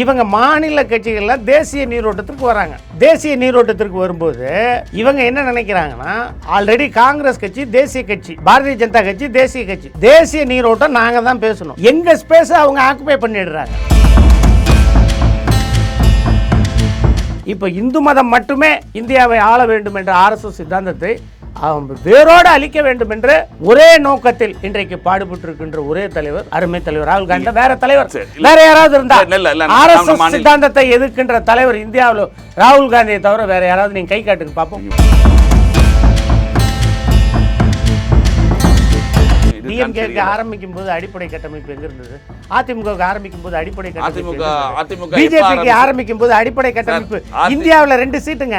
இவங்க மாநில கட்சிகள்லாம் தேசிய நீரோட்டத்திற்கு வராங்க தேசிய நீரோட்டத்திற்கு வரும்போது இவங்க என்ன நினைக்கிறாங்கன்னா ஆல்ரெடி காங்கிரஸ் கட்சி தேசிய கட்சி பாரதிய ஜனதா கட்சி தேசிய கட்சி. தேசிய நீரோட்டம் நாங்க தான் பேசணும். எங்க ஸ்பேஸ் அவங்க ஆக்குபை பண்ணிடுறாங்க. இப்போ இந்து மதம் மட்டுமே இந்தியாவை ஆள வேண்டும் என்ற ஆர்எஸ்எஸ் சித்தாந்தத்தை வேரோடு அழிக்க வேண்டும் என்ற ஒரே நோக்கத்தில் இன்றைக்கு பாடுபட்டிருக்கின்ற ஒரே தலைவர் அருமை தலைவர் ராகுல் காந்தி. வேற தலைவர். வேற யாராவது இருந்தா ஆர்எஸ்எஸ் சித்தாந்தத்தை எதிர்க்கின்ற தலைவர் இந்தியாவில் ராகுல் காந்தியை தவிர வேற யாராவது நீங்க கை காட்டுங்க பார்ப்போம் டிஎம்கேக்கு. ஆரம்பிக்கும் போது அடிப்படை கட்டமைப்பு எங்க இருந்தது? அதிமுகவுக்கு ஆரம்பிக்கும் போது அடிப்படை கட்டமைப்பு பிஜேபிக்கு ஆரம்பிக்கும் போது அடிப்படை கட்டமைப்பு இந்தியாவுல ரெண்டு சீட்டுங்க.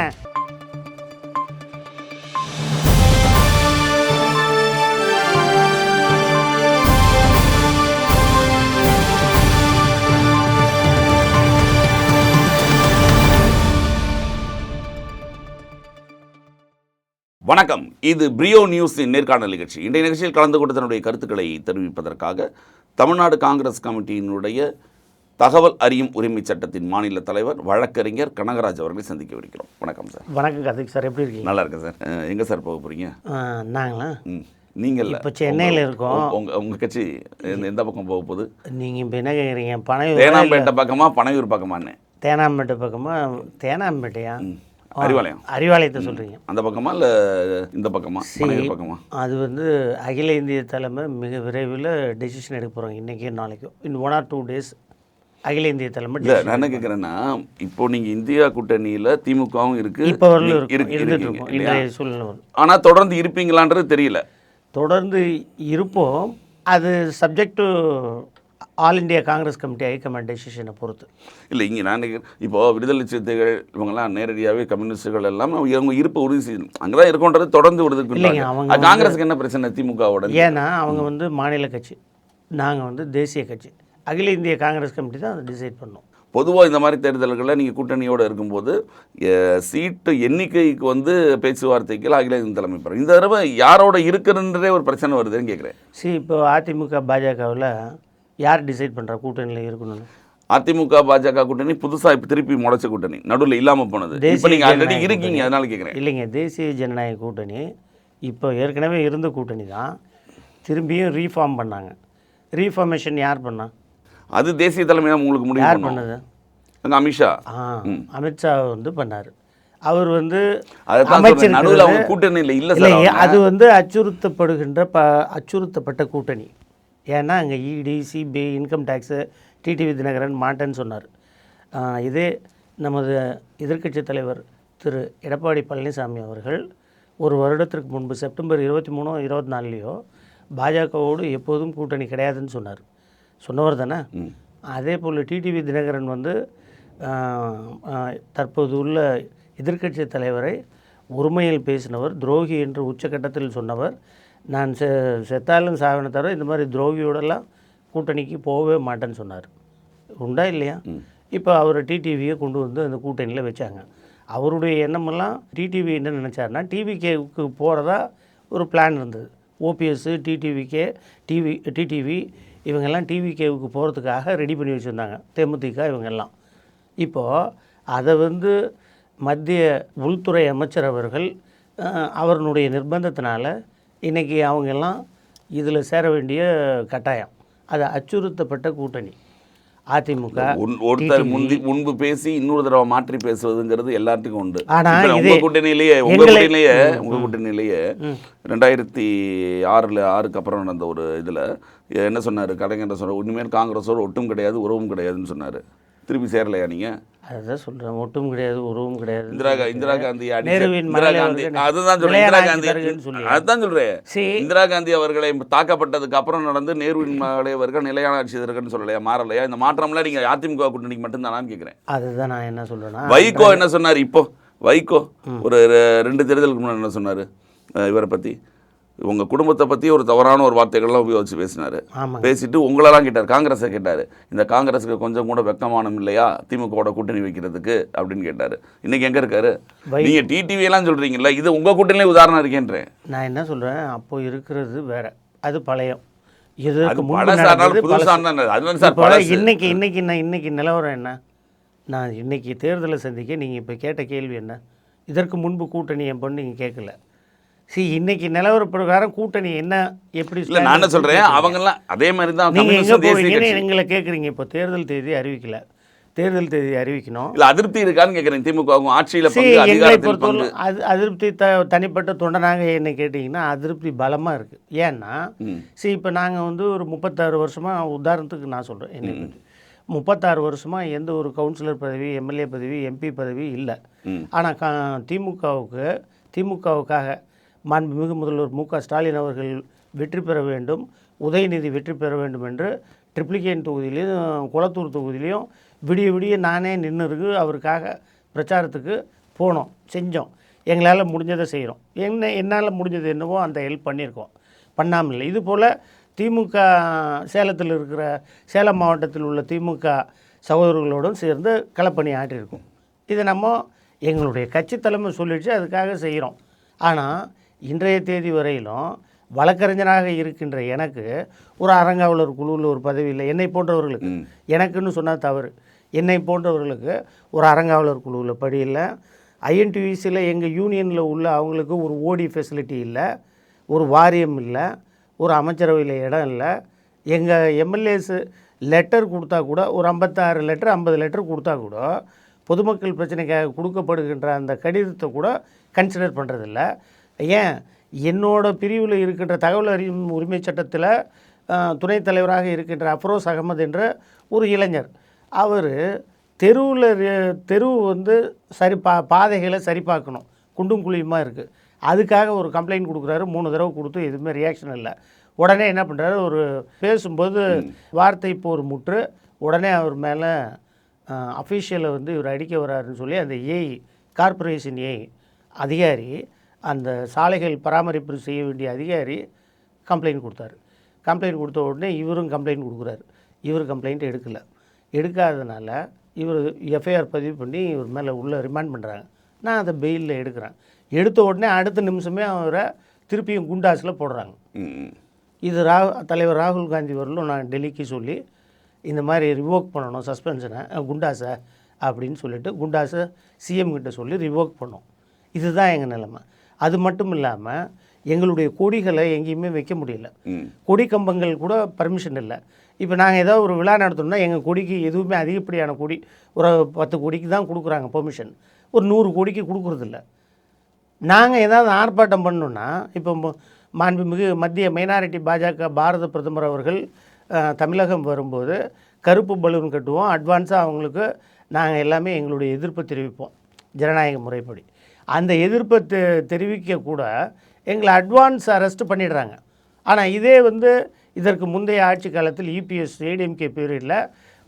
வணக்கம். இது பிரியோ நியூஸ் நேர்காணல் நிகழ்ச்சி. இன்றைய நிகழ்ச்சியில் கலந்து கொண்டு தன்னுடைய கருத்துக்களை தெரிவிப்பதற்காக தமிழ்நாடு காங்கிரஸ் கமிட்டியினுடைய தகவல் அறியும் உரிமை சட்டத்தின் மாநில தலைவர் வழக்கறிஞர் கனகராஜ் அவர்களை சந்திக்க இருக்கிறோம் வணக்கம் சார். வணக்கம் கார்த்திக் சார். எப்படி இருக்கீங்க? நல்லா இருக்கேன் சார். எங்க சார் போக போறீங்க? ஆ, நாங்களா? நீங்கள். இப்ப சென்னையில இருக்கோம். உங்க உங்க கட்சி எந்த- பக்கம் போக போகுது? நீங்க இப்போ என்ன கேட்குறீங்க பனையூர் தேனாம்பேட்டை பக்கமா பனையூர் பக்கமான்னு. தேனாம்பேட்டை பக்கமா? தேனாம்பேட்டையா? அறிவாலயம். அறிவாலயத்தை சொல்றீங்க. அந்த பக்கமா இல்ல இந்த பக்கமா? பக்கமா? அது வந்து அகில இந்திய தலைமை மிக விரைவில் டெசிஷன் எடுக்க போகிறாங்க இன்றைக்கி நாளைக்கும் in one or two days அகில இந்திய தலைமை இல்ல நான் என்ன கேட்குறேன்னா இப்போ நீங்க இந்தியா கூட்டணியில திமுகவும் இருக்கு. இப்போ இருக்கு- இருந்துட்டு இருக்கீங்க இருக்கும். இல்லையா? இன்றைய சூழ்நிலை வரும் ஆனா தொடர்ந்து இருப்பீங்களான்றது தெரியல. தொடர்ந்து இருப்போம். அது subject to all India Congress committee high command டெசிஷனை பொறுத்து. இல்ல இங்க நான் இப்போ விடுதலை சிறுத்தைகள் இவங்கெல்லாம் நேரடியாகவே கம்யூனிஸ்டுகள் எல்லாம் இவங்க இருப்பு உறுதி செய்யணும் அங்கதான் இருக்கோன்றது தொடர்ந்து இல்லைங்க, விடுது அவங்க காங்கிரஸுக்கு என்ன பிரச்சனை திமுகவோட? ஏன்னா அவங்க வந்து மாநில கட்சி நாங்கள் வந்து தேசிய கட்சி. அகில இந்திய காங்கிரஸ் கமிட்டி தான் அதை டிசைட் பண்ணோம். பொதுவா இந்த மாதிரி தேர்தல்களில் நீங்க கூட்டணியோட இருக்கும்போது சீட்டு எண்ணிக்கைக்கு வந்து பேச்சுவார்த்தைக்கு அகில இந்திய தலைமை பெறும். இந்த தடவை யாரோட இருக்குன்றதே ஒரு பிரச்சனை வருதுன்னு கேட்குறேன். சரி இப்போ அதிமுக பாஜகவில் யார் டிசைட் பண்ணுறா கூட்டணியில் இருக்கணும்னு? அதிமுக பாஜக கூட்டணி புதுசா இப்ப திருப்பி முளைச்ச கூட்டணி. நடுவுல இல்லாம போனது. இப்போ ஆல்ரெடி இருக்கீங்க. அதனால கேட்குறேன் இல்லைங்க தேசிய ஜனநாயக கூட்டணி இப்போ ஏற்கனவே இருந்த கூட்டணி தான். திரும்பியும் ரீஃபார்ம் பண்ணாங்க. ரீஃபார்மேஷன் யார் பண்ணா? அது தேசிய தலைமை தான் உங்களுக்கு முடிவு யார் பண்ணது? அங்க அமித்ஷா. ஆ அமித்ஷா வந்து பண்ணார். அவர் வந்து அவங்க கூட்டணியில் இல்ல. அது வந்து அச்சுறுத்தப்படுகின்ற ப அச்சுறுத்தப்பட்ட கூட்டணி. ஏன்னா அங்கே ED CBI income tax TTV Dhinakaran மாட்டேன்னு சொன்னார். இதே நமது எதிர்க்கட்சி தலைவர் திரு எடப்பாடி பழனிசாமி அவர்கள் ஒரு வருடத்திற்கு முன்பு செப்டம்பர் இருபத்தி மூணோ இருபத்தி நாலுலேயோ பாஜகவோடு எப்போதும் கூட்டணி கிடையாதுன்னு சொன்னார். சொன்னவர் தானே. அதே போல் டிடிவி தினகரன் வந்து தற்போது உள்ள எதிர்க்கட்சி தலைவரை ஒருமையில் பேசினவர் துரோகி என்று உச்சக்கட்டத்தில் சொன்னவர் நான் செ செத்தாலும் சாவின தவிர இந்த மாதிரி துரோகியோடெல்லாம் கூட்டணிக்கு போகவே மாட்டேன்னு சொன்னார். உண்டா இல்லையா? இப்போ அவரை டிடிவியை கொண்டு வந்து அந்த கூட்டணியில் வச்சாங்க. அவருடைய எண்ணமெல்லாம் டிடிவி என்ன நினச்சாருன்னா டிவிகேவுக்கு போகிறதா ஒரு பிளான் இருந்தது. ஓபிஎஸ் டிடிவிகே டிவி டிடிவி இவங்கெல்லாம் டிவிகேவுக்கு போகிறதுக்காக ரெடி பண்ணி வச்சுருந்தாங்க. தேமுதிக இவங்கெல்லாம். இப்போது அதை வந்து மத்திய உள்துறை அமைச்சர் அவர்கள் அஹ், அவர்களுடைய நிர்பந்தத்தினால இன்றைக்கி அவங்கெல்லாம் இதில் சேர வேண்டிய கட்டாயம். அது அச்சுறுத்தப்பட்ட கூட்டணி. அதிமுக ஒருத்தர் முந்தி முன்பு பேசி இன்னொரு தடவை மாற்றி பேசுவதுங்கிறது எல்லாத்துக்கும் உண்டு. ஆனா இப்ப உங்க கூட்டணியிலேயே உங்க கூட்டணியிலேயே உங்க கூட்டணியிலேயே ரெண்டாயிரத்தி ஆறுல ஆறுக்கு அப்புறம் நடந்த ஒரு இதுல என்ன சொன்னாரு? கலைஞர் சொன்னார் இனிமேல் காங்கிரஸோட ஒட்டும் கிடையாது உறவும் கிடையாதுன்னு சொன்னாரு. திருப்பி சேரலையா நீங்க? அதுதான் சொல்கிறேன் ஒட்டும் கிடையாது உறவும் கிடையாது. இந்திரா இந்திரா காந்தி இந்திரா காந்தி அதுதான் சொல்றேன். நிலையான இந்திரா காந்தி. அதுதான் சொல்றேன். இந்திரா காந்தி அவர்களை தாக்கப்பட்டதுக்கு அப்புறம் நடந்து நேருவின் மகளை அவர்கள் நிலையான ஆட்சி தருகன்னு சொல்லலையா? மாறலையா? இந்த மாற்றம்லாம் நீங்க அதிமுக கூட்டணிக்கு மட்டும்தானான்னு கேட்கிறேன் அதுதான் நான் என்ன சொல்கிறேன்னா வைகோ என்ன சொன்னார் இப்போ? வைகோ ஒரு ரெண்டு தேர்தலுக்கு முன்னாடி என்ன சொன்னார்? இவரை பற்றி உங்கள் குடும்பத்தை பற்றி ஒரு தவறான ஒரு வார்த்தைகள்லாம் உபயோகிச்சு பேசினார். பேசிட்டு உங்களெல்லாம் கேட்டார் காங்கிரஸை கேட்டார். இந்த காங்கிரஸுக்கு கொஞ்சம் கூட வெக்கமானம் இல்லையா? திமுகவோட கூட்டணி வைக்கிறதுக்கு அப்படின்னு கேட்டார். இன்னைக்கு எங்கே இருக்காரு? நீங்கள் டிடிவி எல்லாம் இது உங்கள் கூட்டணியிலே உதாரணம் இருக்கேன்றேன். நான் என்ன சொல்கிறேன் அப்போ இருக்கிறது வேற. அது பழையம். இன்னைக்கு இன்னைக்கு இன்னைக்கு நிலவரம் என்ன? நான் இன்னைக்கு தேர்தலை சந்திக்க நீங்கள் இப்போ கேட்ட கேள்வி என்ன? இதற்கு முன்பு கூட்டணி என் பொண்ணு நீங்கள் கேட்கல. சரி இன்னைக்கு நிலவர பிரகாரம் கூட்டணி என்ன எப்படி இல்ல நான் என்ன சொல்றேன்? அவங்க எல்லாம் அதே மாதிரி தான் நீங்கள் எங்கே கட்சி. எங்களை கேட்குறீங்க இப்போ தேர்தல் தேதி அறிவிக்கல. தேர்தல் தேதி அறிவிக்கணும். இல்ல அதிருப்தி இருக்கான்னு கேக்குறேன் திமுகவும் ஆட்சியில எங்களை பொறுத்தவரை அது அதிருப்தி த தனிப்பட்ட தொண்டனாக என்ன கேட்டிங்கன்னா அதிருப்தி பலமாக இருக்குது ஏன்னா. சரி இப்போ நாங்கள் வந்து ஒரு முப்பத்தாறு வருஷமாக உதாரணத்துக்கு நான் சொல்கிறேன் என்னை பற்றி முப்பத்தாறு வருஷமாக எந்த ஒரு கவுன்சிலர் பதவி எம்எல்ஏ பதவி எம்பி பதவி இல்லை. ஆனால் கா திமுகவுக்கு திமுகவுக்காக மாண்புமிகு முதல்வர் மு க ஸ்டாலின் அவர்கள் வெற்றி பெற வேண்டும் உதயநிதி வெற்றி பெற வேண்டும் என்று ட்ரிப்ளிகேன் தொகுதியிலையும் குளத்தூர் தொகுதியிலையும் விடிய விடிய நானே நின்றுருக்கு அவருக்காக பிரச்சாரத்துக்கு போனோம் செஞ்சோம். எங்களால் முடிஞ்சதை செய்கிறோம் என்ன என்னால் முடிஞ்சது என்னவோ அந்த ஹெல்ப் பண்ணியிருக்கோம். பண்ணாமல் இல்லை இது போல் திமுக சேலத்தில் இருக்கிற சேலம் மாவட்டத்தில் உள்ள திமுக சகோதரர்களோடும் சேர்ந்து களப்பணி ஆற்றியிருக்கோம். இதை நம்ம எங்களுடைய கட்சி தலைமை சொல்லிடுச்சு அதுக்காக செய்கிறோம் ஆனால் இன்றைய தேதி வரையிலும் வழக்கறிஞராக இருக்கின்ற எனக்கு ஒரு அறங்காவலர் குழுவில் ஒரு பதவி இல்லை. என்னை போன்றவர்களுக்கு. எனக்குன்னு சொன்னால் தவறு. என்னை போன்றவர்களுக்கு ஒரு அறங்காவலர் குழுவில் படி இல்லை. ஐஎன்டிவிசியில் எங்கள் யூனியனில் உள்ள அவங்களுக்கு ஒரு ஓடி ஃபெசிலிட்டி இல்லை. ஒரு வாரியம் இல்லை. ஒரு அமைச்சரவையில் இடம் இல்லை. எங்கள் எம்எல்ஏஸு லெட்டர் கொடுத்தா கூட ஒரு ஐம்பத்தாறு லெட்டர் ஐம்பது லெட்டர் கொடுத்தா கூட பொதுமக்கள் பிரச்சனைக்காக கொடுக்கப்படுகின்ற அந்த கடிதத்தை கூட கன்சிடர் பண்ணுறதில்ல ஏன்? என்னோட பிரிவில் இருக்கின்ற தகவல் அறியும் உரிமை சட்டத்தில் துணைத் தலைவராக இருக்கின்ற அஃப்ரோஸ் அகமது என்ற ஒரு இளைஞர். அவர் தெருவில் தெருவு வந்து சரி பா பாதைகளை சரி பார்க்கணும். குண்டும் குழியுமா இருக்குது அதுக்காக ஒரு கம்ப்ளைண்ட் கொடுக்குறாரு. மூணு தடவை கொடுத்து எதுவுமே ரியாக்ஷன் இல்லை. உடனே என்ன பண்ணுறாரு ஒரு பேசும்போது வார்த்தை போர் முற்று உடனே அவர் மேலே அஃபீஷியலை வந்து இவர் அடிக்க வராருன்னு சொல்லி அந்த ஏஐ கார்ப்பரேஷன் ஏஐ அதிகாரி அந்த சாலைகள் பராமரிப்பு செய்ய வேண்டிய அதிகாரி கம்ப்ளைண்ட் கொடுத்தாரு. கம்ப்ளைண்ட் கொடுத்த உடனே இவரும் கம்ப்ளைண்ட் கொடுக்குறாரு. இவர் கம்ப்ளைண்ட் எடுக்கலை. எடுக்காதனால இவர் எஃப்ஐஆர் பதிவு பண்ணி இவர் மேலே உள்ள ரிமாண்ட் பண்ணுறாங்க நான் அதை பெயிலில் எடுக்கிறேன். எடுத்த உடனே அடுத்த நிமிஷமே அவரை திருப்பியும் குண்டாஸில் போடுறாங்க. இது ரா தலைவர் ராகுல் காந்தி வரலும் நான் டெல்லிக்கு சொல்லி இந்த மாதிரி ரிவோக் பண்ணணும் சஸ்பென்ஷனை குண்டாஸை அப்படின்னு சொல்லிட்டு குண்டாஸை சிஎம் கிட்ட சொல்லி ரிவோக் பண்ணோம். இதுதான் எங்கள் நிலைமை. அது மட்டும் இல்லாமல் எங்களுடைய கொடிகளை எங்கேயுமே வைக்க முடியல. கொடி கம்பங்கள் கூட பர்மிஷன் இல்லை. இப்போ நாங்கள் ஏதோ ஒரு விழா நடத்தணும்னா எங்கள் கொடிக்கு எதுவுமே அதிகப்படியான கொடி ஒரு பத்து கொடிக்கு தான் கொடுக்குறாங்க பெர்மிஷன் ஒரு நூறு கொடிக்கு கொடுக்குறதில்ல நாங்கள் ஏதாவது ஆர்ப்பாட்டம் பண்ணோன்னா இப்போ மாண்புமிகு மத்திய மைனாரிட்டி பாஜக பாரத பிரதமர் அவர்கள் தமிழகம் வரும்போது கருப்பு பலூன் கட்டுவோம். அட்வான்ஸாக அவங்களுக்கு நாங்கள் எல்லாமே எங்களுடைய எதிர்ப்பை தெரிவிப்போம். ஜனநாயக முறைப்படி. அந்த எதிர்ப்பை தெ தெரிவிக்க கூட எங்களை அட்வான்ஸ் அரெஸ்ட் பண்ணிடுறாங்க. ஆனால் இதே வந்து இதற்கு முந்தைய ஆட்சி காலத்தில் E இபிஎஸ் ஏடிஎம்கே பீரியடில்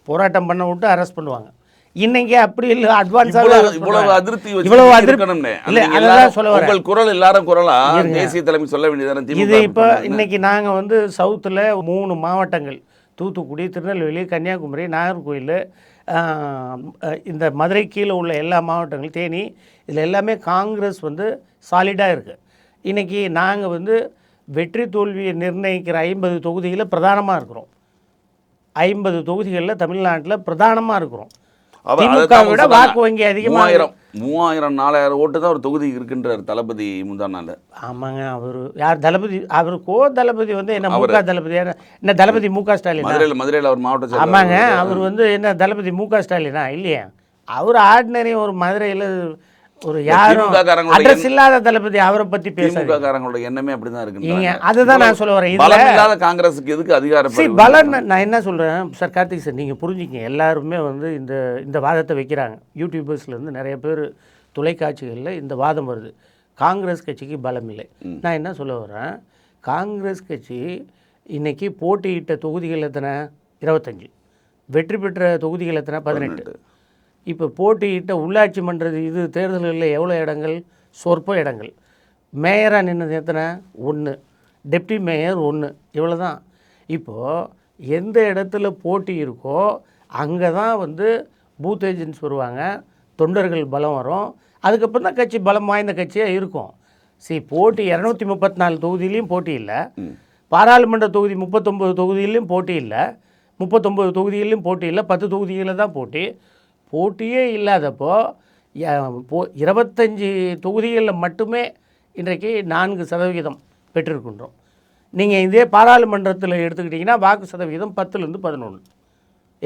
போராட்டம் பண்ண விட்டு அரெஸ்ட் பண்ணுவாங்க. இன்னைக்கு அப்படி இல்லை அட்வான்ஸாக இவ்வளவு அதிருப்தி அதிருப்தி இல்லை சொல்ல உங்கள் குரல் எல்லாரும் குரலா? தேசிய தலைமை சொல்ல வேண்டியதானே இது இப்போ. இன்னைக்கு நாங்கள் வந்து சவுத்தில் மூணு மாவட்டங்கள். தூத்துக்குடி திருநெல்வேலி கன்னியாகுமரி நாகர்கோயில் இந்த மதுரை கீழே உள்ள எல்லா மாவட்டங்களும் தேனி இதில் எல்லாமே காங்கிரஸ் வந்து சாலிடாக இருக்குது இன்றைக்கி நாங்கள் வந்து வெற்றி தோல்வியை நிர்ணயிக்கிற ஐம்பது தொகுதிகளில் பிரதானமாக இருக்கிறோம். ஐம்பது தொகுதிகளில் தமிழ்நாட்டில் பிரதானமாக இருக்கிறோம். விட. வாக்கு வங்கி அதிகமாக மூவாயிரம் நாலாயிரம் ஓட்டு தான் ஒரு தொகுதி இருக்கின்றார் தளபதி முந்தா நாள் ஆமாங்க அவர் யார் தளபதி அவர் கோ தளபதி வந்து என்ன முக தளபதி என்ன தளபதி மு க ஸ்டாலின் மதுரையில் மதுரையில் அவர் மாவட்ட. ஆமாங்க அவர். வந்து என்ன தளபதி மு க ஸ்டாலினா? இல்லையா. அவர் ஆர்டினரி ஒரு மதுரையில் ஒரு யாரும் அட்ரஸ் இல்லாத தளபதி அவரை பத்தி பேசுறீங்க காரங்களோட எண்ணமே அப்படிதான் நீங்க இருக்கு அதுதான் நான் சொல்ல வரேன். பலம் இல்லாத காங்கிரஸுக்கு எதுக்கு அதிகாரம் சரி பலன் நான் என்ன சொல்கிறேன் சார் கார்த்திக் சார் நீங்கள் புரிஞ்சுக்கங்க. எல்லாருமே வந்து இந்த இந்த வாதத்தை வைக்கிறாங்க. யூடியூபர்ஸ்லேருந்து நிறைய பேர் தொலைக்காட்சிகளில் இந்த வாதம் வருது. காங்கிரஸ் கட்சிக்கு பலம் இல்லை. நான் என்ன சொல்ல வரேன்? காங்கிரஸ் கட்சி இன்னைக்கு போட்டியிட்ட தொகுதிகள் எத்தனை? இருபத்தஞ்சி. வெற்றி பெற்ற தொகுதிகள் எத்தனை? பதினெட்டு. இப்போ போட்டியிட்ட உள்ளாட்சி மன்ற இது தேர்தல்களில் எவ்வளோ இடங்கள்? சொற்ப இடங்கள். மேயராக நின்னது எத்தனை? ஒன்று. டெப்டி மேயர் ஒன்று. இவ்வளோ தான் இப்போது எந்த இடத்துல போட்டி இருக்கோ அங்கே தான் வந்து பூத் ஏஜென்ட்ஸ் வருவாங்க. தொண்டர்கள் பலம் வரும். அதுக்கப்புறம் தான் கட்சி பலம் வாய்ந்த கட்சியாக இருக்கும். சரி போட்டி இரநூத்தி முப்பத்தி நாலு தொகுதியிலையும் போட்டி இல்லை. பாராளுமன்ற தொகுதி முப்பத்தொம்பது தொகுதியிலையும் போட்டி இல்லை. முப்பத்தொம்பது தொகுதியிலையும் போட்டி இல்லை. பத்து தொகுதிகளில் தான் போட்டி. போட்டியே இல்லாதப்போ இருபத்தஞ்சி தொகுதிகளில் மட்டுமே இன்றைக்கு நான்கு சதவிகிதம் பெற்றிருக்கின்றோம். நீங்கள் இதே பாராளுமன்றத்தில் எடுத்துக்கிட்டிங்கன்னா வாக்கு சதவிகிதம் பத்துலேருந்து பதினொன்று.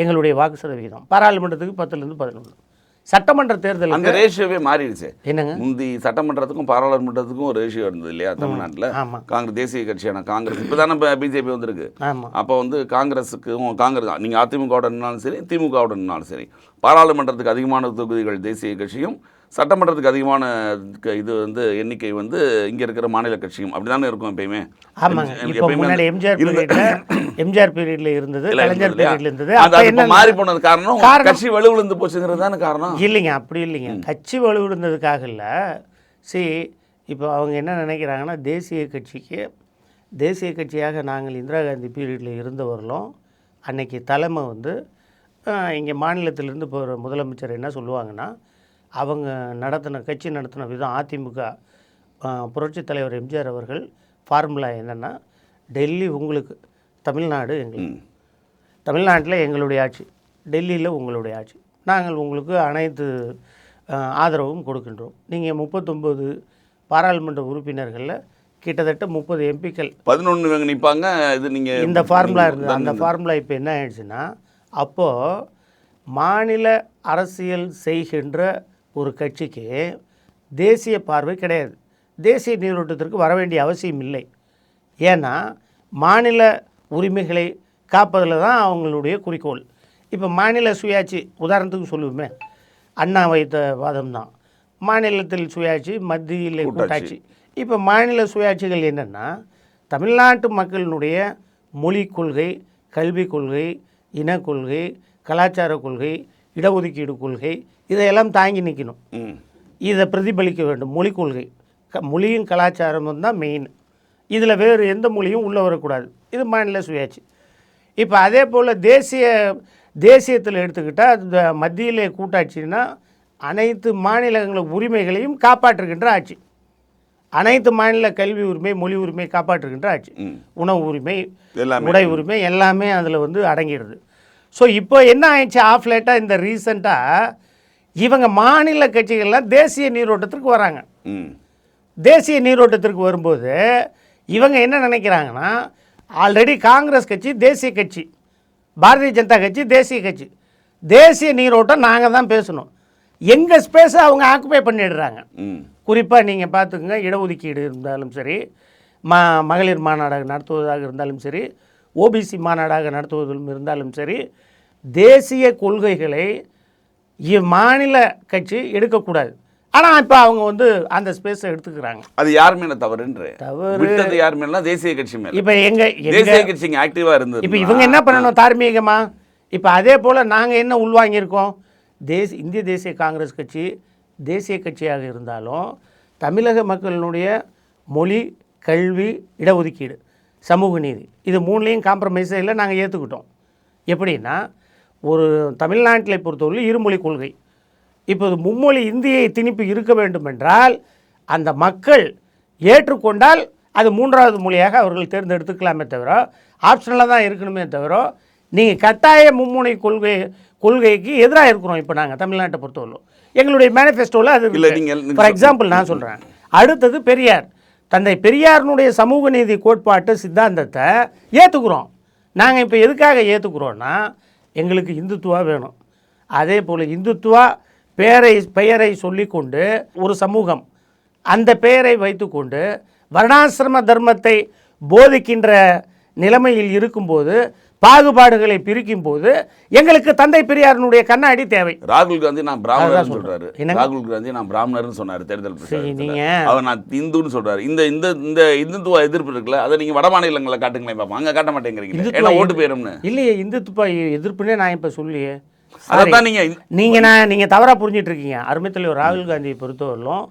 எங்களுடைய வாக்கு சதவிகிதம். பாராளுமன்றத்துக்கு பத்துலேருந்து பதினொன்று. சட்டமன்ற அந்த தேர்தலுக்கு ரேஷியோவே மாறிடுச்சு. என்னங்க? முந்தி சட்டமன்றத்துக்கும் பாராளுமன்றத்துக்கும் ஒரு ரேஷியோ இருந்தது இல்லையா தமிழ்நாட்டில்? காங்கிரஸ் தேசிய கட்சியான காங்கிரஸ். இப்போ தானே பிஜேபி வந்திருக்கு. அப்போ வந்து காங்கிரஸுக்கும் காங்கிரஸ் நீங்கள் அதிமுகவுடனாலும் சரி திமுகவுடனாலும் சரி பாராளுமன்றத்துக்கு அதிகமான தொகுதிகள் தேசிய கட்சியும் சட்டமன்றத்துக்கு அதிகமான இது வந்து எண்ணிக்கை வந்து இங்கே இருக்கிற மாநில கட்சியும் அப்படி தானே இருக்கும் எப்பயுமே? ஆமாங்க. எம்ஜிஆர் எம்ஜிஆர் பீரியட்ல இருந்தது கலைஞர்? பீரியட்ல இருந்தது. அது மாறி போனது காரணம் கட்சி வலுவிழந்து போச்சுங்கிறது தானே காரணம். இல்லைங்க அப்படி இல்லைங்க. கட்சி வலுவிழந்ததுக்காக இல்லை. சரி இப்போ அவங்க என்ன நினைக்கிறாங்கன்னா தேசிய கட்சிக்கு தேசிய கட்சியாக நாங்கள் இந்திரா காந்தி பீரியடில் இருந்தவர்களும் அன்னைக்கு தலைமை வந்து இங்கே மாநிலத்திலிருந்து போகிற முதலமைச்சர் என்ன சொல்லுவாங்கன்னா அவங்க நடத்தின கட்சி நடத்தின விதம் அதிமுக புரட்சித் தலைவர் எம்ஜிஆர் அவர்கள் ஃபார்முலா என்னென்னா டெல்லி உங்களுக்கு தமிழ்நாடு எங்களுக்கு. தமிழ்நாட்டில் எங்களுடைய ஆட்சி டெல்லியில் உங்களுடைய ஆட்சி. நாங்கள் உங்களுக்கு அனைத்து ஆதரவும் கொடுக்கின்றோம். நீங்கள் முப்பத்தொம்பது பாராளுமன்ற உறுப்பினர்களில் கிட்டத்தட்ட முப்பது எம்பிக்கள் பதினொன்று நிற்பாங்க இது நீங்கள் இந்த ஃபார்முலா இருந்தது. அந்த ஃபார்முலா இப்போ என்ன ஆயிடுச்சுன்னா அப்போது மாநில அரசியல் செய்கின்ற ஒரு கட்சிக்கு தேசிய பார்வை கிடையாது. தேசிய நீரோட்டத்திற்கு வர வேண்டிய அவசியம் இல்லை. ஏன்னா மாநில உரிமைகளை காப்பதில் தான் அவங்களுடைய குறிக்கோள். இப்போ மாநில சுயாட்சி உதாரணத்துக்கு சொல்லுவோமே அண்ணா வைத்த வாதம் தான். மாநிலத்தில் சுயாட்சி மத்தியில் கூட்டாட்சி. இப்போ மாநில சுயாட்சிகள் என்னென்னா தமிழ்நாட்டு மக்களினுடைய மொழிக் கொள்கை கல்விக் கொள்கை இனக் கொள்கை கலாச்சார கொள்கை இடஒதுக்கீடு கொள்கை இதையெல்லாம் தாங்கி நிற்கணும் இதை பிரதிபலிக்க வேண்டும். மொழிக் கொள்கை. க மொழியும் கலாச்சாரமும் தான் மெயின் இதில் வேறு எந்த மொழியும் உள்ளே வரக்கூடாது. இது மாநில சுயாட்சி. இப்போ அதே போல் தேசிய தேசியத்தில் எடுத்துக்கிட்டால் இந்த மத்தியிலே கூட்டாட்சின்னா அனைத்து மாநிலங்கள உரிமைகளையும் காப்பாற்றுகின்ற ஆட்சி. அனைத்து மாநில கல்வி உரிமை மொழி உரிமை காப்பாற்றுகின்ற ஆட்சி. உணவு உரிமை உடை உரிமை எல்லாமே அதில் வந்து அடங்கிடுது. ஸோ இப்போ என்ன ஆயிடுச்சு ஆஃப் லேட்டாக இந்த ரீசண்டாக இவங்க மாநில கட்சிகள்லாம் தேசிய நீரோட்டத்திற்கு வராங்க. ம். தேசிய நீரோட்டத்திற்கு வரும்போது இவங்க என்ன நினைக்கிறாங்கன்னா ஆல்ரெடி காங்கிரஸ் கட்சி தேசிய கட்சி பாரதிய ஜனதா கட்சி தேசிய கட்சி. தேசிய நீரோட்டம் நாங்கள் தான் பேசணும். எங்கள் ஸ்பேஸை அவங்க ஆக்குபை பண்ணிடுறாங்க. ம். குறிப்பாக நீங்கள் பார்த்துக்குங்க இடஒதுக்கீடு இருந்தாலும் சரி ம மகளிர் மாநாடாக நடத்துவதாக இருந்தாலும் சரி ஓபிசி மாநாடாக நடத்துவதிலும் இருந்தாலும் சரி தேசிய கொள்கைகளை மாநில கட்சி எடுக்கக்கூடாது. ஆனால் இப்போ அவங்க வந்து அந்த ஸ்பேஸை எடுத்துக்கிறாங்க. அது யார் மேல தவறுன்ற தவறு. விட்டது யார் மேல தேசிய கட்சி மேல. இப்போ எங்க தேசிய கட்சி இங்க ஆக்டிவா இருந்தது இப்போ இவங்க என்ன பண்ணணும் தார்மீகமா? இப்போ அதே போல் நாங்கள் என்ன உள்வாங்கியிருக்கோம்? தேச இந்திய தேசிய காங்கிரஸ் கட்சி தேசிய கட்சியாக இருந்தாலும் தமிழக மக்களினுடைய மொழி கல்வி இடஒதுக்கீடு. சமூக நீதி. இது மூணுலேயும் காம்ப்ரமைஸே இல்லை நாங்கள் ஏற்றுக்கிட்டோம் எப்படின்னா ஒரு தமிழ்நாட்டிலை பொறுத்தவரை இருமொழி கொள்கை. இப்போது மும்மொழி இந்தியை திணிப்பு இருக்க வேண்டும் என்றால் அந்த மக்கள் ஏற்றுக்கொண்டால் அது மூன்றாவது மொழியாக அவர்கள் தேர்ந்தெடுத்துக்கலாமே தவிர ஆப்ஷனலாக தான் இருக்கணுமே தவிர நீங்கள் கட்டாய மும்மொழி கொள்கை கொள்கைக்கு எதிராக இருக்கிறோம் இப்போ நாங்கள் தமிழ்நாட்டை பொறுத்தவரை எங்களுடைய மேனிஃபெஸ்டோவில் அது இல்ல, ஃபார் எக்ஸாம்பிள் நான் சொல்கிறேன் அடுத்தது பெரியார். தந்தை பெரியாரினுடைய சமூக நீதி கோட்பாட்டு சித்தாந்தத்தை ஏற்றுக்குறோம் நாங்கள் இப்போ எதுக்காக ஏற்றுக்குறோன்னா எங்களுக்கு இந்துத்துவா வேணும். அதே போல் இந்துத்துவா பெயரை பெயரை சொல்லிக்கொண்டு ஒரு சமூகம். அந்த பெயரை வைத்துக்கொண்டு வர்ணாசிரம தர்மத்தை போதிக்கின்ற நிலைமையில் இருக்கும்போது பாகுபாடுகளை பிரிக்கும்போது எங்களுக்கு தந்தை பெரியாரினுடைய கண்ணாடி தேவை. ராகுல் காந்தி நான் பிராமணர்னு சொல்றேன். சொல்றாரு? ராகுல் காந்தி நான் பிராமணர்னு சொன்னாரு தேர்தல். நீங்க? அவர் நான் இந்துன்னு சொல்றாரு. இந்த இந்த இந்த இந்துத்துவ எதிர்ப்பு இருக்குல்ல அதை நீங்க வட மாநிலங்களை காட்டுங்களேன் பாப்போம். அங்க காட்ட மாட்டேங்கிறீங்க ஏன்னா ஓட்டு போயிரும்னு. இல்லையே இந்துத்துவா எதிர்ப்புனே நான் இப்போ சொல்லியே. அதான் நீங்க நீங்கள் நான் நீங்கள் தவறாக புரிஞ்சிட்டு இருக்கீங்க. அருமை தலைவர் ராகுல் காந்தியை பொறுத்தவரையிலும்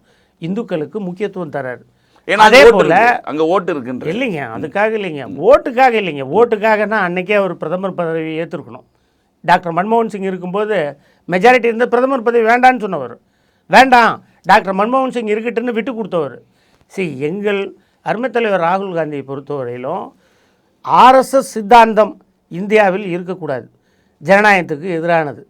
இந்துக்களுக்கு முக்கியத்துவம் தராரு. ஏன்னா அதே போல- போல அங்க ஓட்டு இருக்குன்ற இல்லைங்க அதுக்காக இல்லைங்க. ஓட்டுக்காக இல்லைங்க. ஓட்டுக்காகனா அன்னைக்கே அவர் பிரதமர் பதவி ஏற்றிருக்கணும் டாக்டர் மன்மோகன் சிங் இருக்கும்போது மெஜாரிட்டி இருந்த பிரதமர் பதவி வேண்டான்னு சொன்னவர். வேண்டாம் டாக்டர் மன்மோகன் சிங் இருக்கட்டுன்னு விட்டு கொடுத்தவர். சரி எங்கள் அருமை தலைவர் ராகுல் காந்தியை பொறுத்தவரையிலும் ஆர்எஸ்எஸ் சித்தாந்தம் இந்தியாவில் இருக்கக்கூடாது. ஜனநாயகத்துக்கு எதிரானது.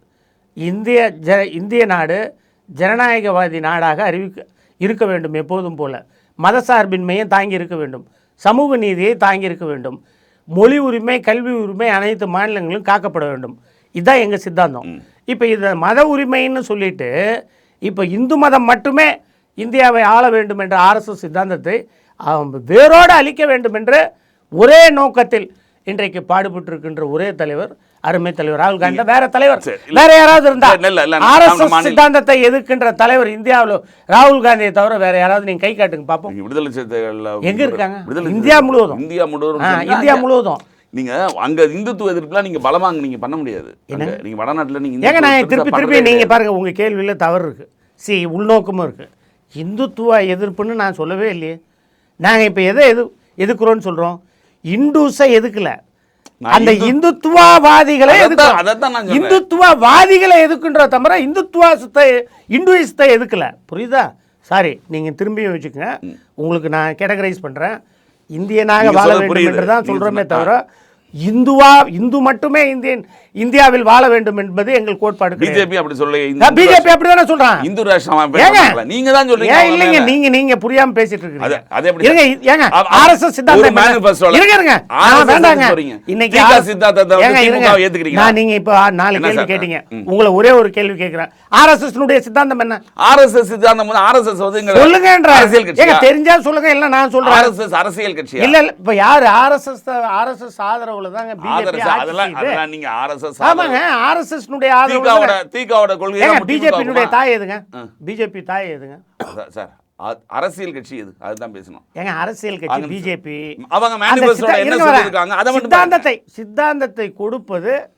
இந்திய ஜ இந்திய நாடு ஜனநாயகவாதி நாடாக அறிவிக்க இருக்க வேண்டும் எப்போதும் போல. மதசார்பின்மையை தாங்கி இருக்க வேண்டும். சமூக நீதியை தாங்கி இருக்க வேண்டும். மொழி உரிமை கல்வி உரிமை அனைத்து மாநிலங்களும் காக்கப்பட வேண்டும். இதுதான் எங்கள் சித்தாந்தம். இப்போ இதை மத உரிமைன்னு சொல்லிட்டு இப்போ இந்து மதம் மட்டுமே இந்தியாவை ஆள வேண்டும் என்ற ஆர்எஸ்எஸ் சித்தாந்தத்தை வேரோடு அழிக்க வேண்டும் என்ற ஒரே நோக்கத்தில் இன்றைக்கு பாடுபட்டிருக்கின்ற ஒரே தலைவர் அருமை தலைவர். ராகுல் காந்தி. வேற தலைவர். வேற யாராவது இருந்தா ஆர்எஸ்எஸ் சித்தாந்தத்தை எதிர்க்கின்ற தலைவர் இந்தியாவில் ராகுல் காந்தியை தவிர வேற யாராவது நீங்க கை காட்டுங்க பார்ப்போம் நீங்க விடுதலை சிறுத்தைகள்ல எங்க இருக்காங்க? இந்தியா முழுவதும். இந்தியா முழுவதும். இந்தியா முழுவதும். நீங்க அங்க இந்துத்துவ எதிர்ப்புலாம் நீங்க பலமா நீங்க பண்ண முடியாது. நீங்க வடநாட்டுல நீங்க ஏங்க நான் திருப்பி திருப்பி நீங்க பாருங்க உங்க கேள்வியில தவறு இருக்கு. சி உள்நோக்கமும் இருக்கு. இந்துத்துவ எதிர்ப்புன்னு நான் சொல்லவே இல்லையே. நாங்க இப்ப எதை எது எதுக்குறோம்னு சொல்றோம்? இந்துஸை எதுக்கல? அந்த இந்து- இந்துத்துவவாதிகளை. இந்துத்துவவாதிகளை எதுக்குன்ற தவிர இந்துத்துவத்தை இந்துயிசத்தை எதுக்கல? புரியுதா? சாரி நீங்க திரும்பியும் வச்சுக்கோங்க உங்களுக்கு நான் கேட்டகரைஸ் பண்றேன். இந்தியனாக வாழ வேண்டும். என்று தான் சொல்றோமே தவிர இந்துவா இந்து மட்டுமே இந்தியன் இந்தியாவில் வாழ வேண்டும் என்பது எங்கள் கோட்பாடு. பிஜேபி அப்படி சொல்ல பிஜேபி அப்படிதானே சொல்றான். இந்து ராஷ்டிரம்? நீங்க தான் சொல்றீங்க இல்லைங்க. நீங்க நீங்க புரியாம பேசிட்டு இருக்கீங்க அது இருங்க ஏங்க ஆர்எஸ்எஸ் சித்தாந்தம் இருங்க இருங்க. வேண்டாங்க. இன்னைக்கு சித்தாந்தத்தை ஏத்துக்கிறீங்களா? நான் நீங்க இப்போ நாலு கேள்வி? கேட்டீங்க. உங்களை ஒரே ஒரு கேள்வி கேட்கிறேன். ஆர்எஸ்எஸ் சித்தாந்தம் என்ன? ஆர்எஸ்எஸ் சித்தாந்தம் வந்து ஆர்எஸ்எஸ் வந்து சொல்லுங்கன்ற. அரசியல் ஏங்க கட்சி தெரிஞ்சா சொல்லுங்க இல்ல நான் சொல்றேன். ஆர்எஸ்எஸ் அரசியல் கட்சி இல்ல இல்ல இப்ப யாரு? ஆர்எஸ்எஸ் ஆர்எஸ்எஸ் ஆதரவுல தாங்க பிஜேபி அதெல்லாம் அதெல்லாம் நீங்க ஆர்எஸ்எஸ் ஆமாங்க ஆர்எஸ்எஸ் ஆதரவுல தீகாவோட தாங்க- தீகாவோட கொள்கை ஏங்க தான் பிஜேபி திமுக தாய் எதுங்க? பிஜேபி தாய் எதுங்க? சார் அரசியல் கட்சி இது அதுதான் பேசணும். ஏங்க அரசியல் கட்சி பிஜேபி. அவங்க சித்தா- என்ன. சொல்லிருக்காங்க? அதை மட்டும். சித்தாந்தத்தை சித்தாந்தத்தை கொடுப்பது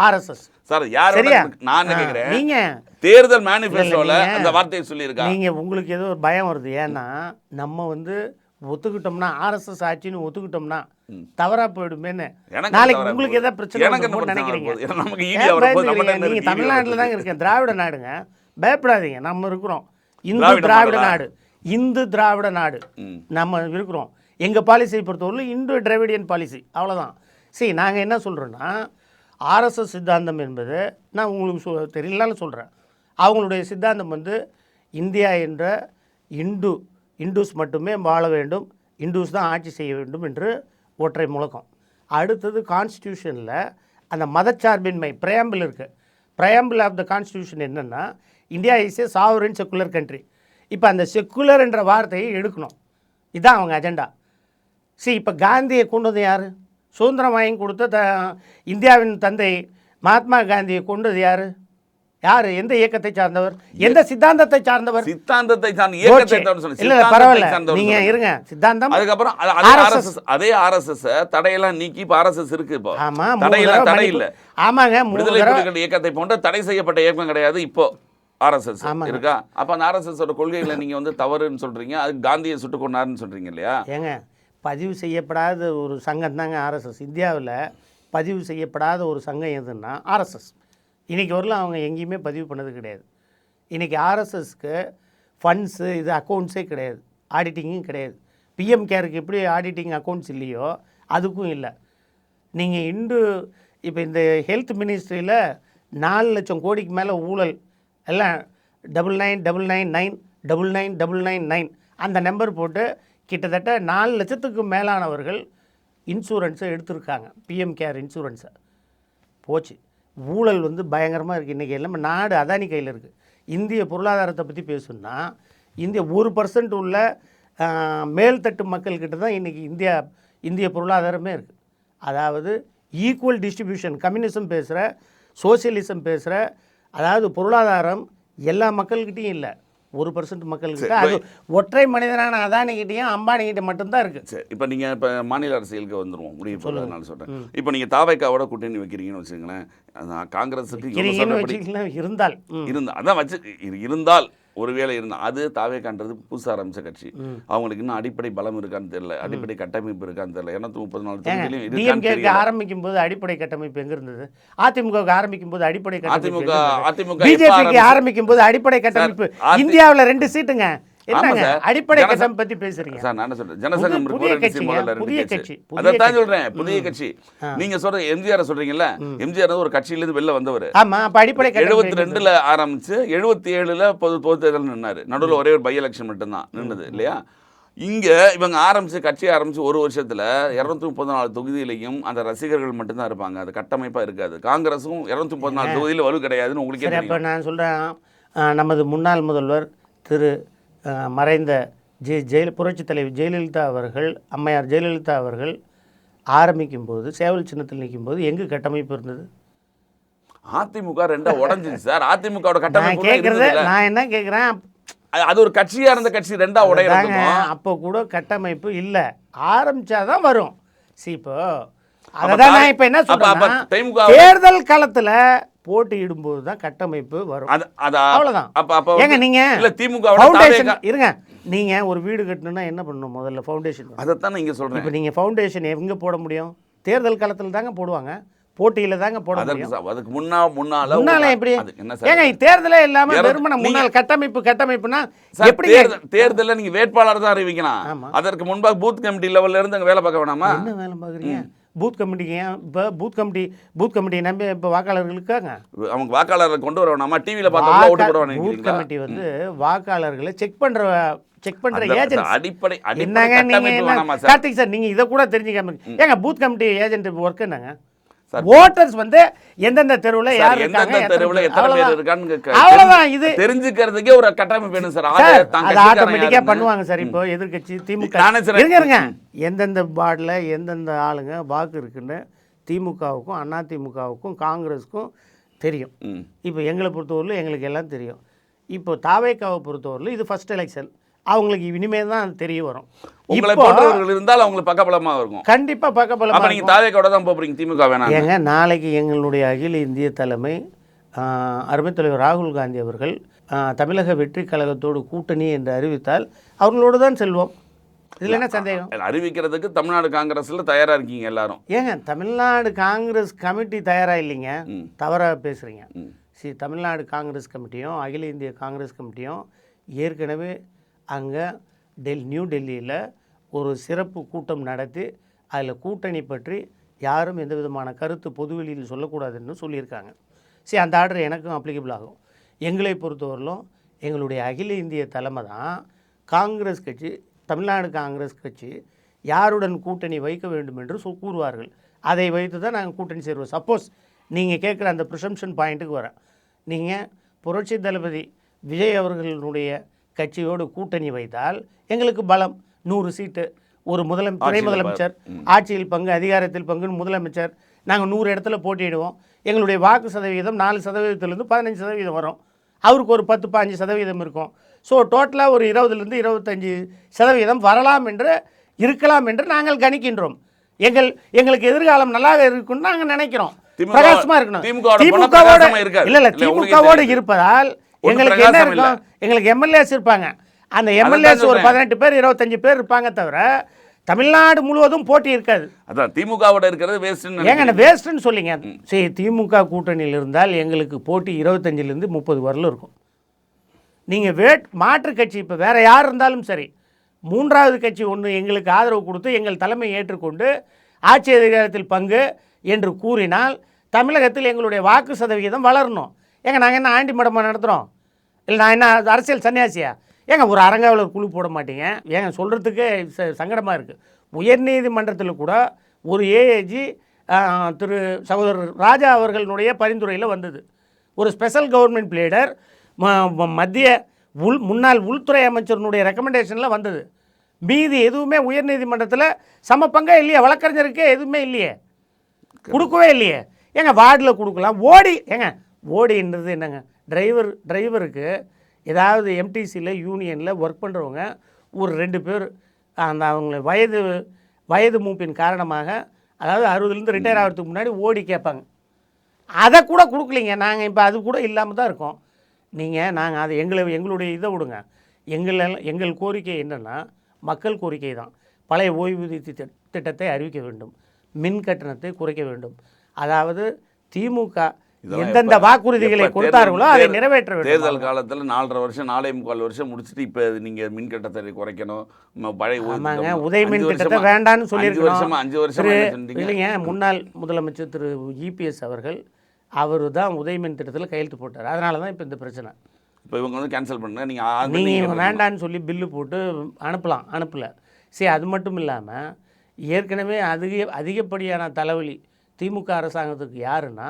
ஆர்எஸ்எஸ். சார் சரியா? நான் கேக்குறேன்? நீங்க தேர்தல் மேனிஃபெஸ்டோல அந்த வார்த்தையை சொல்லியிருக்காங்க. நீங்க உங்களுக்கு ஏதோ ஒரு பயம் வருது. ஏன்னா நம்ம வந்து ஒத்துக்கிட்டோம்னா ஆர்எஸ்எஸ் ஆட்சின்னு ஒத்துக்கிட்டோம்னா தவறா போயிடுமேன்னு. நாளைக்கு உங்களுக்கு. ஏதாவது பிரச்சனை நினைக்கிறீங்க? நீங்க? தமிழ்நாட்டில் தாங்க இருக்கேன். திராவிட நாடுங்க. பயப்படாதீங்க. நம்ம இருக்கிறோம். இந்து திராவிட? நாடு. இந்து திராவிட நாடு. நம்ம இருக்கிறோம். எங்க பாலிசியை பொறுத்தவரையிலும் இந்து டிராவிடியன் பாலிசி அவ்வளவுதான். சரி நாங்க என்ன சொல்றோம்னா ஆர்எஸ்எஸ் சித்தாந்தம் என்பது நான் உங்களுக்கு சொ தெரியலன்னு சொல்றேன். அவங்களுடைய சித்தாந்தம் வந்து இந்தியா என்ற இந்து இந்துஸ் மட்டுமே வாழ வேண்டும். இந்துஸ் தான் ஆட்சி செய்ய வேண்டும் என்று ஒற்றை முழக்கம். அடுத்தது கான்ஸ்டியூஷனில் அந்த மதச்சார்பின்மை பிரயாம்பிள் இருக்குது பிரயாம்பிள் ஆஃப் த கான்ஸ்டியூஷன் என்னென்னா India is a sovereign secular country இப்போ அந்த செக்குலர் என்ற வார்த்தையை எடுக்கணும். இதுதான் அவங்க அஜெண்டா சரி இப்போ காந்தியை கொண்டு வந்து யார்? சுதந்திரம் வாங்கி கொடுத்த த இந்தியாவின் தந்தை மகாத்மா காந்தியை கொண்டது யார்? யார்? எந்த இயக்கத்தை சார்ந்தவர்? எந்த சித்தாந்தத்தை சார்ந்தவர்? சித்தாந்தத்தை சார்ந்த இயக்கத்தை. இல்ல பரவாயில்ல. நீங்க. இருங்க. சித்தாந்தம் அதுக்கப்புறம். ஆர்எஸ்எஸ் அதே ஆர்எஸ்எஸ் தடையெல்லாம் நீக்கி இப்ப ஆர்எஸ்எஸ் இருக்கு இப்போ. ஆமா மூணு தடை இல்ல ஆமாங்க விடுதலை புலிகள் இயக்கத்தை போன்ற தடை செய்யப்பட்ட இயக்கம் கிடையாது இப்போ ஆர்எஸ்எஸ். இருக்கா? அப்ப அந்த ஆர்எஸ்எஸ் ஓட கொள்கைகளை நீங்க வந்து தவறுன்னு சொல்றீங்க. அது காந்தியை சுட்டு கொண்டாருன்னு சொல்றீங்க இல்லையா? ஏங்க பதிவு செய்யப்படாத ஒரு சங்கம் தாங்க ஆர்எஸ்எஸ் இந்தியாவில் பதிவு செய்யப்படாத ஒரு சங்கம் எதுன்னா ஆர்எஸ்எஸ் இன்றைக்கி வரலாம் அவங்க எங்கேயுமே பதிவு பண்ணது கிடையாது. இன்றைக்கி ஆர்எஸ்எஸ்க்கு ஃபண்ட்ஸு இது அக்கௌண்ட்ஸே கிடையாது. ஆடிட்டிங்கும் கிடையாது. பிஎம் கேருக்கு எப்படி ஆடிட்டிங் அக்கௌண்ட்ஸ் இல்லையோ அதுக்கும் இல்லை. நீங்கள் இன்று இப்போ இந்த ஹெல்த் மினிஸ்ட்ரியில் நாலு லட்சம் கோடிக்கு மேலே ஊழல் எல்லாம் double nine double nine nine double nine double nine nine அந்த நம்பர் போட்டு கிட்டத்தட்ட நாலு லட்சத்துக்கு மேலானவர்கள் இன்சூரன்ஸை எடுத்திருக்காங்க. பிஎம் கேர் இன்சூரன்ஸை போச்சு. ஊழல் வந்து பயங்கரமாக இருக்குது இன்றைக்கி எல்லாமே நாடு அதானி கையில் இருக்குது இந்திய பொருளாதாரத்தை பற்றி பேசணுன்னா இந்திய ஒரு பர்சன்ட் உள்ள மேல்தட்டு மக்கள்கிட்ட தான் இன்றைக்கி இந்தியா இந்திய பொருளாதாரமே இருக்குது அதாவது ஈக்குவல் டிஸ்ட்ரிபியூஷன் கம்யூனிசம் பேசுகிற சோசியலிசம் பேசுகிற அதாவது பொருளாதாரம் எல்லா மக்கள்கிட்டையும் இல்லை. ஒரு பர்சன்ட் மக்கள்கிட்ட சரி, அது ஒற்றை மனிதனான அதானிகிட்டையும் அம்பானிகிட்ட மட்டும்தான் இருக்குது சரி இப்போ நீங்க இப்ப மாநில அரசியலுக்கு வந்துருவோம் முடிவு போகிறதுனால சொல்றேன். இப்போ நீங்க தாவைக்காவோட கூட்டணி வைக்கிறீங்கன்னு வச்சுங்களேன் காங்கிரஸுக்கு இருந்தால். ம். இருந்தா அதான் வச்சு இரு- இருந்தால். ஒருவேளை இருந்தால் அது தாவேக்கான்றது புதுசா ஆரம்பிச்ச கட்சி. அவங்களுக்கு இன்னும் அடிப்படை பலம் இருக்கான்னு தெரியல. அடிப்படை கட்டமைப்பு இருக்கான்னு தெரியல. இருநூத்தி முப்பது நாலு தொகுதியிலும் ஆரம்பிக்கும் போது அடிப்படை கட்டமைப்பு எங்க இருந்தது? அதிமுகவுக்கு ஆரம்பிக்கும் போது அடிப்படை அதிமுக அதிமுக பிஜேபிக்கு ஆரம்பிக்கும் போது அடிப்படை கட்டமைப்பு. இந்தியாவுல ரெண்டு சீட்டுங்க. அடிப்படை ஜனச- கட்டம் பத்தி பேசுறீங்க? சார் நான் சொல்றேன்? ஜனசங்கம் முதல்ல புதிய கட்சி. கட்சி. சொல்றேன். புதிய கட்சி. நீங்க சொல்ற எம்ஜிஆர் சொல்றீங்கல்ல? எம்ஜிஆர் ஒரு கட்சியில இருந்து வெளில வந்தவர். ஆமா அப்ப அடிப்படை கட்டம் எழுபத்தி பேசுறது. ரெண்டுல ஆரம்பிச்சு எழுபத்தி ஏழுல பொது பொது தேர்தல் நின்னாரு. நடுவுல ஒரே ஒரு பை எலெக்ஷன் மட்டும்தான் நின்னது இல்லையா? இங்க இவங்க ஆரம்பிச்சு கட்சி ஆரம்பிச்சு ஒரு வருஷத்துல இருநூத்தி முப்பத்தி நாலு தொகுதியிலையும் அந்த ரசிகர்கள் மட்டும்தான் இருப்பாங்க. அது கட்டமைப்பா இருக்காது. காங்கிரஸும் இருநூத்தி முப்பத்தி நாலு தொகுதியில வலு கிடையாதுன்னு உங்களுக்கே நான் சொல்கிறேன் நமது முன்னாள் முதல்வர் திரு மறைந்த ஜெ ஜெயல புரட்சித் தலைவி ஜெயலலிதா அவர்கள் அம்மையார் ஜெயலலிதா அவர்கள் ஆரம்பிக்கும் போது சேவல் சின்னத்தில் நிற்கும் போது எங்கு கட்டமைப்பு இருந்தது? அதிமுக ரெண்டா உடஞ்சிச்சு சார். அதிமுகவோட கட்டமைப்பு கேட்குறது. நான் என்ன கேட்குறேன் அது- ஒரு கட்சியா இருந்த கட்சி ரெண்டா உடையிறதுமோ? அப்போ கூட கட்டமைப்பு இல்லை. ஆரம்பிச்சாதான் வரும். சி இப்போ அதான் நான் இப்போ என்ன திமுக தேர்தல் களத்துல போட்டியிடும் போது தான் கட்டமைப்பு வரும். அது அது அவ்வளவுதான். அப்ப அப்ப ஏங்க நீங்க இல்ல திமுக ஃபவுண்டேஷன் இருங்க. நீங்க ஒரு வீடு கட்டணும்னா என்ன பண்ணணும் முதல்ல ஃபவுண்டேஷன் அதைத்தான் நீங்க சொல்றேன். இப்போ நீங்க ஃபவுண்டேஷன் எங்க போட முடியும்? தேர்தல் களத்துல தாங்க போடுவாங்க. போட்டியில தாங்க போட முடியும். அதுக்கு முன்னா முன்னால முன்னால எப்படி? ஏங்க தேர்தலே இல்லாம வெறுமன முன்னாள் கட்டமைப்பு கட்டமைப்புனா எப்படி தேர்தல் தேர்தல்ல நீங்க வேட்பாளர் தான் அறிவிக்கலாம். அதற்கு முன்பாக பூத் கமிட்டி லெவல்ல இருந்து அங்க வேலை பார்க்க வேணாமா? என்ன வேலை பார்க்குறீங்க? பூத் கமிட்டிக்கு ஏன் இப்போ பூத் கமிட்டி பூத் கமிட்டி நம்பி இப்போ வாக்காளர்கள் இருக்காங்க? அவங்க வாக்காளரை கொண்டு வர வேணாமா டிவில பார்த்தா ஓட்டு போட வாக்கா- பூத் கமிட்டி வந்து வாக்காளர்களை செக் பண்ற செக் பண்ற அந்த அடிப்படை என்னங்க நீங்க கார்த்திக் சார் நீங்க இதை கூட தெரிஞ்சுக்காம. ஏங்க பூத் கமிட்டி ஏஜென்ட் ஒர்க் என்னங்க. ஓட்டர்ஸ் வந்து எந்தெந்த தெருவுல யார் எந்தெந்த தெருவுல எத்தனை பேர். இருக்கான்னு அவ்வளவுதான் இது தெரிஞ்சுக்கிறதுக்கே ஒரு கட்டமைப்பு வேணும் சார். அது. பண்ணுவாங்க சார். இப்போ எதிர்க்கட்சி திமுக. இருங்க எந்தெந்த வார்டில் எந்தெந்த ஆளுங்க வாக்கு இருக்குன்னு திமுகவுக்கும் அதிமுகவுக்கும் காங்கிரஸுக்கும் தெரியும். இப்போ எங்களை பொறுத்தவரையிலும் எங்களுக்கு எல்லாம் தெரியும். இப்போ தாவேக்காவை பொறுத்தவரையிலும் இது ஃபர்ஸ்ட் எலெக்ஷன் அவங்களுக்கு இனிமே தான் தெரிய வரும். உங்களை போன்றவர்கள் இருந்தால் அவங்களுக்கு பக்கபலமா இருக்கும். கண்டிப்பா அப்ப பக்கபலமா நீங்க தாவேக்கோட தான் போறீங்க திமுக வேணாம் ஏங்க நாளைக்கு எங்களுடைய அகில இந்திய தலைமை ஆஹ், அருமைத் தலைவர் ராகுல் காந்தி அவர்கள் தமிழக வெற்றி கழகத்தோடு கூட்டணி என்று அறிவித்தால் அவர்களோடு தான் செல்வோம். இதில் என்ன சந்தேகம்? அறிவிக்கிறதுக்கு தமிழ்நாடு காங்கிரஸ்ல தயாரா இருக்கீங்க எல்லாரும். ஏங்க தமிழ்நாடு காங்கிரஸ் கமிட்டி தயாராக இல்லைங்க. தவறாக பேசுகிறீங்க ம். சி தமிழ்நாடு காங்கிரஸ் கமிட்டியும் அகில இந்திய காங்கிரஸ் கமிட்டியும் ஏற்கனவே அங்கே டெல் நியூ டெல்லியில் ஒரு சிறப்பு கூட்டம் நடத்தி அதில் கூட்டணி பற்றி யாரும் எந்த விதமான கருத்து பொதுவெளியில் சொல்லக்கூடாதுன்னு சொல்லியிருக்காங்க. சரி அந்த ஆர்டர் எனக்கும் அப்ளிகபிள் ஆகும். எங்களை பொறுத்தவரையிலும் எங்களுடைய அகில இந்திய தலைமை தான் காங்கிரஸ் கட்சி தமிழ்நாடு காங்கிரஸ் கட்சி யாருடன் கூட்டணி வைக்க வேண்டும் என்று சொ கூறுவார்கள். அதை வைத்து தான் நாங்கள் கூட்டணி சேர்வோம். சப்போஸ் நீங்கள் கேட்குற அந்த ப்ரிசம்ஷன் பாயிண்ட்டுக்கு வரேன். நீங்கள் புரட்சி தளபதி விஜய் அவர்களுடைய கட்சியோடு கூட்டணி வைத்தால் எங்களுக்கு பலம். நூறு சீட்டு. ஒரு முதலம் துணை முதலமைச்சர் ஆட்சியில் பங்கு அதிகாரத்தில் பங்குன்னு முதலமைச்சர் நாங்கள் நூறு இடத்துல போட்டியிடுவோம். எங்களுடைய வாக்கு சதவீதம் நாலு சதவீதத்திலேருந்து பதினஞ்சு சதவீதம் வரும். அவருக்கு ஒரு பத்து பாஞ்சு சதவீதம் இருக்கும். ஸோ டோட்டலாக ஒரு இருபதுலேருந்து இருபத்தஞ்சி சதவீதம் வரலாம் என்று இருக்கலாம் என்று நாங்கள் கணிக்கின்றோம். எங்கள் எங்களுக்கு எதிர்காலம் நல்லாக இருக்கும்னு நாங்கள் நினைக்கிறோம். திமுக பிரகாசமா இருக்கணும். திமுகவோட. இல்ல இல்ல திமுகவோடு. இருப்பதால் எங்களுக்கு என்ன. இருக்கும் எங்களுக்கு எம்எல்ஏஸ் இருப்பாங்க. அந்த எம்எல்ஏஸ் ஒரு. பதினெட்டு பேர் இருபத்தஞ்சு பேர் இருப்பாங்க தவிர தமிழ்நாடு முழுவதும் போட்டி இருக்காது. அதான் திமுகவோட இருக்கிறது வேஸ்ட்னு ஏங்க நான் வேஸ்ட்டுன்னு சொல்லிங்க. சரி திமுக கூட்டணியில் இருந்தால் எங்களுக்கு போட்டி இருபத்தஞ்சிலேருந்து முப்பது வரலும் இருக்கும். நீங்கள் வேட் மாற்று கட்சி இப்போ வேற யார் இருந்தாலும் சரி மூன்றாவது கட்சி ஒன்று எங்களுக்கு ஆதரவு கொடுத்து எங்கள் தலைமை ஏற்றுக்கொண்டு ஆட்சி அதிகாரத்தில் பங்கு என்று கூறினால் தமிழகத்தில் எங்களுடைய வாக்கு சதவிகிதம் வளரணும். ஏங்க நாங்கள் என்ன ஆண்டி மடமாக நடத்துகிறோம் இல்லை நான் என்ன அரசியல் சன்னியாசியா? ஏங்க ஒரு அரங்காவலர் குழு போட மாட்டீங்க? ஏங்க சொல்கிறதுக்கே சங்கடமாக இருக்குது உயர்நீதிமன்றத்தில் கூட ஒரு ஏஏஜி திரு சகோதரர் ராஜா அவர்களுடைய பரிந்துரையில் வந்தது. ஒரு ஸ்பெஷல் கவர்மெண்ட் பிளேடர் மத்திய உள் முன்னாள் உள்துறை அமைச்சருனுடைய ரெக்கமெண்டேஷனில் வந்தது. மீதி எதுவுமே உயர்நீதிமன்றத்தில் சம பங்காக இல்லையே வழக்கறிஞருக்கே எதுவுமே இல்லையே. கொடுக்கவே இல்லையே. ஏங்க வார்டில் கொடுக்கலாம். ஓடி ஏங்க ஓடின்றது என்னங்க? டிரைவர் டிரைவருக்கு ஏதாவது எம்டிசியில் யூனியனில் ஒர்க் பண்ணுறவங்க ஒரு ரெண்டு பேர் அந்த அவங்க வயது வயது மூப்பின் காரணமாக அதாவது அறுபதுலேருந்து ரிட்டையர் ஆகிறதுக்கு முன்னாடி ஓடி கேட்பாங்க. அதை கூட கொடுக்கலிங்க. நாங்கள் இப்போ அது கூட இல்லாமல் தான் இருக்கோம். நீங்கள் நாங்கள் அதை எங்களை எங்களுடைய இதை விடுங்க. எங்கள் எங்கள் கோரிக்கை என்னென்னா மக்கள் கோரிக்கை தான். பழைய ஓய்வூதிய திட்ட திட்டத்தை அறிவிக்க வேண்டும். மின் கட்டணத்தை குறைக்க வேண்டும். அதாவது திமுக எந்தெந்த வாக்குறுதிகளை கொடுத்தார்களோ அதை நிறைவேற்ற தேர்தல் காலத்தில் நாலரை வருஷம் நாலே முக்கால் வருஷம் முடிச்சுட்டு இப்போ நீங்கள் மின் கட்டத்தை குறைக்கணும் பழைய உதய மின் திட்டத்தை அஞ்சு சொல்லியிருக்கணும் வருஷமா அஞ்சு வருஷமா இல்லைங்க முன்னாள் முதலமைச்சர் திரு இபிஎஸ் அவர்கள் அவர் தான் உதய மின் திட்டத்தில் கையெழுத்து போட்டார். அதனால தான் இப்போ இந்த பிரச்சனை. இப்போ இவங்க வந்து கேன்சல் பண்ணுங்க நீங்கள் நீங்கள் வேண்டான்னு சொல்லி பில்லு போட்டு அனுப்பலாம் அனுப்பல. சரி அது மட்டும் இல்லாமல் ஏற்கனவே அதிக அதிகப்படியான தலைவலி திமுக அரசாங்கத்துக்கு யாருன்னா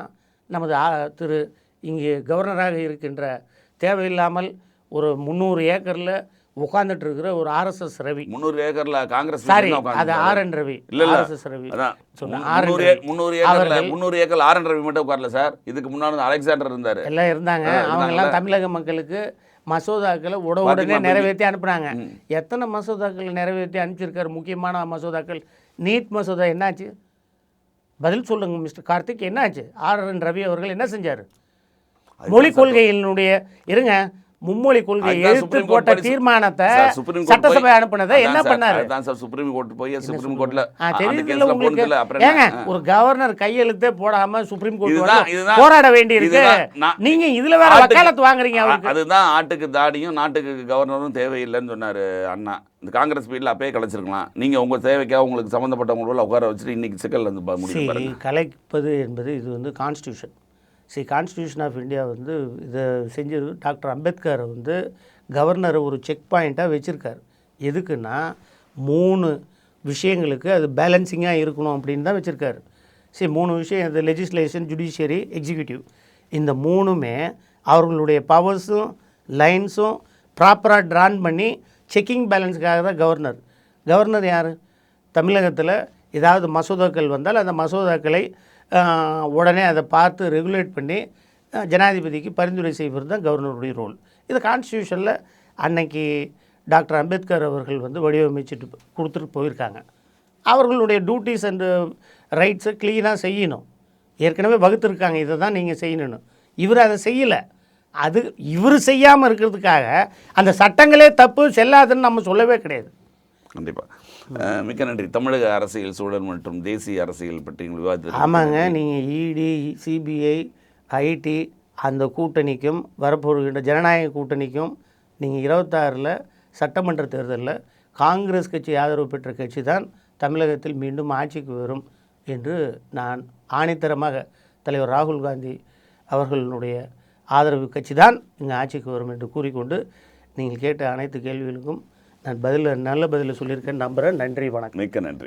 நமது ஆ- திரு இங்கே கவர்னராக இருக்கின்ற தேவையில்லாமல் ஒரு முந்நூறு ஏக்கரில் உட்காந்துட்டு இருக்கிற ஒரு ஆர்எஸ்எஸ் ரவி முந்நூறு ஏக்கர்ல காங்கிரஸ் சாரி அது. ஆர் என் ரவி இல்ல. ஆர்எஸ்எஸ் ரவி. முந்நூறு. முந்நூறு ஏக்கர்ல முந்நூறு ஏக்கர் ஆர் என் ரவி மட்டும் உட்காரல சார் இதுக்கு முன்னாடி அலெக்சாண்டர் இருந்தாரு எல்லாம் இருந்தாங்க இருந்தாங்கல்ல. அவங்கெல்லாம் தமிழக மக்களுக்கு மசோதாக்களை உட உடனே நிறைவேற்றி அனுப்புனாங்க. எத்தனை மசோதாக்கள் நிறைவேற்றி அனுப்பிச்சிருக்காரு முக்கியமான மசோதாக்கள் நீட் மசோதா என்னாச்சு பதில் சொல்லுங்க மிஸ்டர் கார்த்திக். என்னாச்சு? ஆர் என் ரவி அவர்கள் என்ன செஞ்சார்? மொழி கொள்கையினுடைய இருங்க மும்மொழி கொள்கை எழுத்து போட்ட படி- தீர்மானத்தை சட்டசபை அனுப்புனதை என்ன பண்ணாரு? அதுதான் சார் சுப்ரீம் கோர்ட் போய் சுப்ரீம் கோர்ட்ல கேஸ்ல உங்களுக்கு. ஏங்க? ஒரு கவர்னர் கையெழுத்தே போடாம சுப்ரீம் கோர்ட் போராட நான்- நீங்க இதுல வேற வக்காலத்து வாங்குறீங்க அவருக்கு. அதுதான் ஆட்டுக்கு தாடியும் நாட்டுக்கு கவர்னரும் தேவையில்லைன்னு சொன்னாரு அண்ணா. இந்த காங்கிரஸ் பீரியட்ல அப்பயே கலைச்சிருக்கலாம். நீங்க உங்க தேவைக்காக உங்களுக்கு சம்மந்தப்பட்டவங்களோட உட்கார வச்சுட்டு இன்னைக்கு சிக்கல் வந்து கலைப்பது என்பது இது வந்து கான்ஸ்டியூஷன் சரி கான்ஸ்டியூஷன் ஆஃப் இந்தியா வந்து இதை செஞ்சு டாக்டர் அம்பேத்கரை வந்து கவர்னரை ஒரு செக் பாயிண்ட்டாக வச்சுருக்காரு. எதுக்குன்னா மூணு விஷயங்களுக்கு அது பேலன்சிங்காக இருக்கணும் அப்படின்னு தான் வச்சுருக்காரு. சரி மூணு விஷயம் அது லெஜிஸ்லேஷன் ஜுடிஷியரி எக்ஸிக்யூட்டிவ் இந்த மூணுமே அவர்களுடைய பவர்ஸும் லைன்ஸும் ப்ராப்பராக ட்ரான் பண்ணி செக்கிங் பேலன்ஸுக்காக தான் கவர்னர். கவர்னர் யார்? தமிழகத்தில் ஏதாவது மசோதாக்கள் வந்தால் அந்த மசோதாக்களை உடனே அதை பார்த்து ரெகுலேட் பண்ணி ஜனாதிபதிக்கு பரிந்துரை செய்வது தான் கவர்னருடைய ரோல் இது கான்ஸ்டியூஷனில் அன்னைக்கு டாக்டர் அம்பேத்கர் அவர்கள் வந்து வடிவமைச்சிட்டு கொடுத்துட்டு போயிருக்காங்க. அவர்களுடைய டியூட்டிஸ் அண்டு ரைட்ஸை க்ளீனாக செய்யணும். ஏற்கனவே வகுத்துருக்காங்க இதை தான் நீங்கள் செய்யணும் இவர் அதை செய்யலை. அது இவர் செய்யாமல் இருக்கிறதுக்காக அந்த சட்டங்களே தப்பு செல்லாதுன்னு நம்ம சொல்லவே கிடையாது. கண்டிப்பாக மிக்க நன்றி. தமிழக அரசியல் சூழல் மற்றும் தேசிய அரசியல் பற்றி விவாதித்து ஆமாங்க நீங்கள் இடி சிபிஐ ஐடி அந்த கூட்டணிக்கும் வரப்போகின்ற ஜனநாயக கூட்டணிக்கும் நீங்கள் இருபத்தாறில் சட்டமன்ற தேர்தலில் காங்கிரஸ் கட்சி ஆதரவு பெற்ற கட்சி தான் தமிழகத்தில் மீண்டும் ஆட்சிக்கு வரும் என்று நான் ஆணித்தரமாக தலைவர் ராகுல் காந்தி அவர்களுடைய ஆதரவு கட்சி தான் இங்கே ஆட்சிக்கு வரும் என்று கூறிக்கொண்டு நீங்கள் கேட்ட அனைத்து கேள்விகளுக்கும் நான் பதில் நல்ல பதில் சொல்லியிருக்கேன். நம்புகிறேன் நன்றி வணக்கம். மிக்க நன்றி.